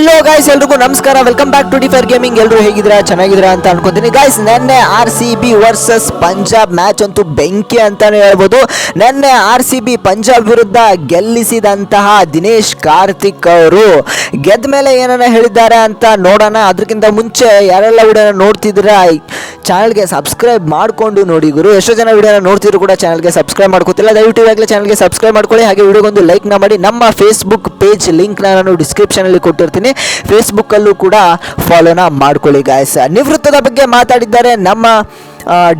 Hello guys ಎಲ್ರಿಗೂ ನಮಸ್ಕಾರ. Welcome back to differ gaming ಎಲ್ಲರೂ ಹೇಗಿದ್ರ ಚೆನ್ನಾಗಿದ್ರ ಅಂತ ಅನ್ಕೊಂತೀನಿ. ಗಾಯ್ಸ್ ನೆನ್ನೆ R C B versus Punjab match ಅಂತೂ ಬೆಂಕಿ ಅಂತಾನೆ ಹೇಳ್ಬೋದು. ನೆನ್ನೆ ಆರ್ ಸಿ ಬಿ ಪಂಜಾಬ್ ವಿರುದ್ಧ ಗೆಲ್ಲಿಸಿದಂತಹ ದಿನೇಶ್ ಕಾರ್ತಿಕ್ ಅವರು ಗೆದ್ದ ಮೇಲೆ ಏನನ್ನ ಹೇಳಿದ್ದಾರೆ ಅಂತ ನೋಡೋಣ. ಅದಕ್ಕಿಂತ ಮುಂಚೆ ಯಾರೆಲ್ಲ ವಿಡಿಯೋನ ಚಾನಲ್ ಚಾನಲ್ಗೆ ಸಬ್ಸ್ಕ್ರೈಬ್ ಮಾಡಿಕೊಂಡು ನೋಡಿ ಗುರು. ಎಷ್ಟೋ ಜನ ವಿಡಿಯೋನ ನೋಡ್ತಿದ್ರು ಕೂಡ ಚಾನಲ್ಗೆ ಸಬ್ಸ್ಕ್ರೈಬ್ ಮಾಡ್ಕೋತಿಲ್ಲ. ದಯವಿಟ್ಟು ಇವಾಗಲೇ ಚಾನಲ್ಗೆ ಸಬ್ಸ್ಕ್ರೈಬ್ ಮಾಡ್ಕೊಳ್ಳಿ. ಹಾಗೆ ವಿಡಿಯೋಗೊಂದು ಲೈಕ್ನ ಮಾಡಿ. ನಮ್ಮ ಫೇಸ್ಬುಕ್ ಪೇಜ್ ಲಿಂಕ್ನ ನಾನು ಡಿಸ್ಕ್ರಿಪ್ಷನಲ್ಲಿ ಕೊಟ್ಟಿರ್ತೀನಿ. ಫೇಸ್ಬುಕ್ಕಲ್ಲೂ ಕೂಡ ಫಾಲೋನ ಮಾಡ್ಕೊಳ್ಳಿ ಗಾಯಸ್ ನಿವೃತ್ತದ ಬಗ್ಗೆ ಮಾತಾಡಿದ್ದಾರೆ. ನಮ್ಮ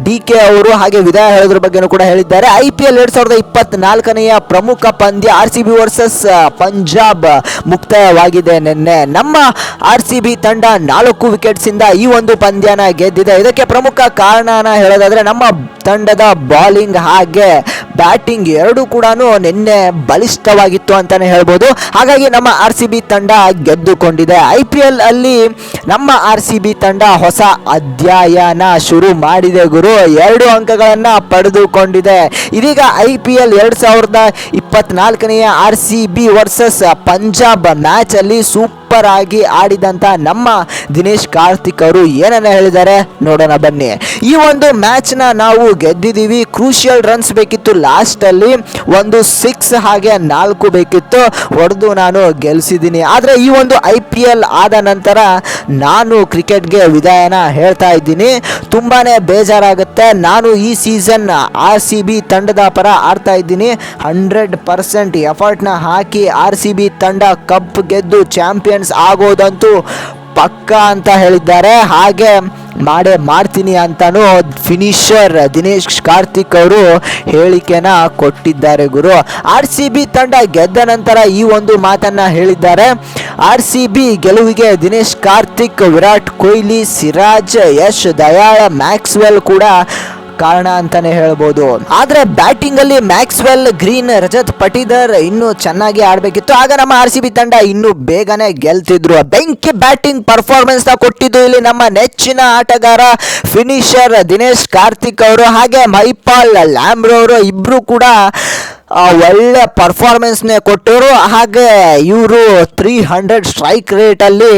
ಡಿ ಕೆ ಅವರು ಹಾಗೆ ವಿದಾಯ ಹೇಳೋದ್ರ ಬಗ್ಗೆನೂ ಕೂಡ ಹೇಳಿದ್ದಾರೆ. ಐ ಪಿ ಎಲ್ ಎರಡು ಸಾವಿರದ ಇಪ್ಪತ್ನಾಲ್ಕನೆಯ ಪ್ರಮುಖ ಪಂದ್ಯ R C B versus Punjab ಮುಕ್ತಾಯವಾಗಿದೆ ನಿನ್ನೆ. ನಮ್ಮ ಆರ್ ಸಿ ಬಿ ತಂಡ ನಾಲ್ಕು ವಿಕೆಟ್ಸಿಂದ ಈ ಒಂದು ಪಂದ್ಯನ ಗೆದ್ದಿದೆ. ಇದಕ್ಕೆ ಪ್ರಮುಖ ಕಾರಣನ ಹೇಳೋದಾದ್ರೆ ನಮ್ಮ ತಂಡದ ಬಾಲಿಂಗ್ ಹಾಗೆ ಬ್ಯಾಟಿಂಗ್ ಎರಡೂ ಕೂಡ ನಿನ್ನೆ ಬಲಿಷ್ಠವಾಗಿತ್ತು ಅಂತಾನೆ ಹೇಳ್ಬೋದು. ಹಾಗಾಗಿ ನಮ್ಮ ಆರ್ ಸಿ ಬಿ ತಂಡ ಗೆದ್ದುಕೊಂಡಿದೆ. ಐ ಪಿ ಎಲ್ ಅಲ್ಲಿ ನಮ್ಮ ಆರ್ ಸಿ ಬಿ ತಂಡ ಹೊಸ ಅಧ್ಯಾಯನ ಶುರು ಮಾಡಿದೆ ಗುರು. ಎರಡು ಅಂಕಗಳನ್ನು ಪಡೆದುಕೊಂಡಿದೆ. ಇದೀಗ ಐ ಪಿ ಎಲ್ ಎರಡು ಸಾವಿರದ ಇಪ್ಪತ್ನಾಲ್ಕನೆಯ R C B versus Punjab match ಅಲ್ಲಿ ಸೂಪರ್ ಆಗಿ ಆಡಿದಂತ ನಮ್ಮ ದಿನೇಶ್ ಕಾರ್ತಿಕ್ ಅವರು ಏನನ್ನ ಹೇಳಿದ್ದಾರೆ? ನೋಡೋಣ ಬನ್ನಿ. ಈ ಒಂದು ಮ್ಯಾಚ್ನ ನಾವು ಗೆದ್ದಿದ್ದೀವಿ. ಕ್ರೂಷಿಯಲ್ ರನ್ಸ್ ಬೇಕಿತ್ತು ಲಾಸ್ಟ್ ಅಲ್ಲಿ. ಒಂದು ಸಿಕ್ಸ್ ಹಾಗೆ ನಾಲ್ಕು ಬೇಕಿತ್ತು. ಹೊಡೆದು ನಾನು ಗೆಲ್ಸಿದ್ದೀನಿ. ಆದರೆ ಈ ಒಂದು ಐ ಪಿ ಎಲ್ ಆದ ನಂತರ ನಾನು ಕ್ರಿಕೆಟ್ಗೆ ವಿದಾಯನ ಹೇಳ್ತಾ ಇದ್ದೀನಿ. ತುಂಬಾನೇ ಬೇಜಾರಾಗುತ್ತೆ. ನಾನು ಈ ಸೀಸನ್ ಆರ್ ಸಿ ಬಿ ತಂಡದ ಪರ ಆಡ್ತಾ ಇದ್ದೀನಿ. ಹಂಡ್ರೆಡ್ ಪರ್ಸೆಂಟ್ ಎಫರ್ಟ್ನ ಹಾಕಿ ಆರ್ ಸಿ ಬಿ ತಂಡ ಕಪ್ ಗೆದ್ದು ಚಾಂಪಿಯನ್ಸ್ ಆಗೋದಂತೂ ಪಕ್ಕ ಅಂತ ಹೇಳಿದ್ದಾರೆ. ಹಾಗೆ ಮಾಡೇ ಮಾಡ್ತೀನಿ ಅಂತಲೂ ಫಿನಿಷರ್ ದಿನೇಶ್ ಕಾರ್ತಿಕ್ ಅವರು ಹೇಳಿಕೆನ ಕೊಟ್ಟಿದ್ದಾರೆ ಗುರು. ಆರ್ ಸಿ ಬಿ ತಂಡ ಗೆದ್ದ ನಂತರ ಈ ಒಂದು ಮಾತನ್ನು ಹೇಳಿದ್ದಾರೆ. ಆರ್ ಸಿ ಬಿ ಗೆಲುವಿಗೆ ದಿನೇಶ್ ಕಾರ್ತಿಕ್, ವಿರಾಟ್ ಕೊಹ್ಲಿ, ಸಿರಾಜ್, ಯಶ್, ದಯಾಳ, ಮ್ಯಾಕ್ಸ್ವೆಲ್ ಕೂಡ ಕಾರಣ ಅಂತಾನೆ ಹೇಳ್ಬೋದು. ಆದ್ರೆ ಬ್ಯಾಟಿಂಗ್ ಅಲ್ಲಿ ಮ್ಯಾಕ್ಸ್ವೆಲ್ ಗ್ರೀನ್ ರಜತ್ ಪಟೀದರ್ ಇನ್ನು ಚೆನ್ನಾಗಿ ಆಡ್ಬೇಕಿತ್ತು. ಆಗ ನಮ್ಮ ಆರ್ ಸಿ ಬಿ ತಂಡ ಇನ್ನು ಬೇಗನೆ ಗೆಲ್ತಿದ್ರು. ಬೆಂಕಿ ಬ್ಯಾಟಿಂಗ್ ಪರ್ಫಾರ್ಮೆನ್ಸ್ನ ಕೊಟ್ಟಿದ್ದು ಇಲ್ಲಿ ನಮ್ಮ ನೆಚ್ಚಿನ ಆಟಗಾರ ಫಿನಿಷರ್ ದಿನೇಶ್ ಕಾರ್ತಿಕ್ ಅವರು. ಹಾಗೆ ಮೈಪಾಲ್ ಲ್ಯಾಂಬ್ರೋ ಅವರು ಇಬ್ರು ಕೂಡ ಒಳ್ಳೆ ಪರ್ಫಾರ್ಮೆನ್ಸ್ನೇ ಕೊಟ್ಟರು. ಹಾಗೆ ಇವರು ತ್ರೀ ಹಂಡ್ರೆಡ್ ಸ್ಟ್ರೈಕ್ ರೇಟಲ್ಲಿ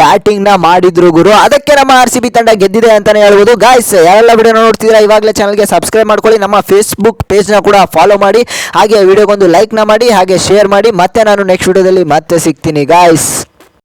ಬ್ಯಾಟಿಂಗ್ನ ಮಾಡಿದ್ರು ಗುರು. ಅದಕ್ಕೆ ನಮ್ಮ ಆರ್ ಸಿ ಬಿ ತಂಡ ಗೆದ್ದಿದೆ ಅಂತಲೇ ಹೇಳ್ಬೋದು. ಗಾಯ್ಸ್ ಯಾರೆಲ್ಲ ವಿಡಿಯೋ ನೋಡ್ತಿದ್ದೀರಾ, ಇವಾಗಲೇ ಚಾನಲ್ಗೆ ಸಬ್ಸ್ಕ್ರೈಬ್ ಮಾಡ್ಕೊಳ್ಳಿ. ನಮ್ಮ ಫೇಸ್ಬುಕ್ ಪೇಜ್ನ ಕೂಡ ಫಾಲೋ ಮಾಡಿ. ಹಾಗೆ ವಿಡಿಯೋಗೊಂದು ಲೈಕ್ನ ಮಾಡಿ, ಹಾಗೆ ಶೇರ್ ಮಾಡಿ. ಮತ್ತೆ ನಾನು ನೆಕ್ಸ್ಟ್ ವಿಡಿಯೋದಲ್ಲಿ ಮತ್ತೆ ಸಿಗ್ತೀನಿ ಗಾಯ್ಸ್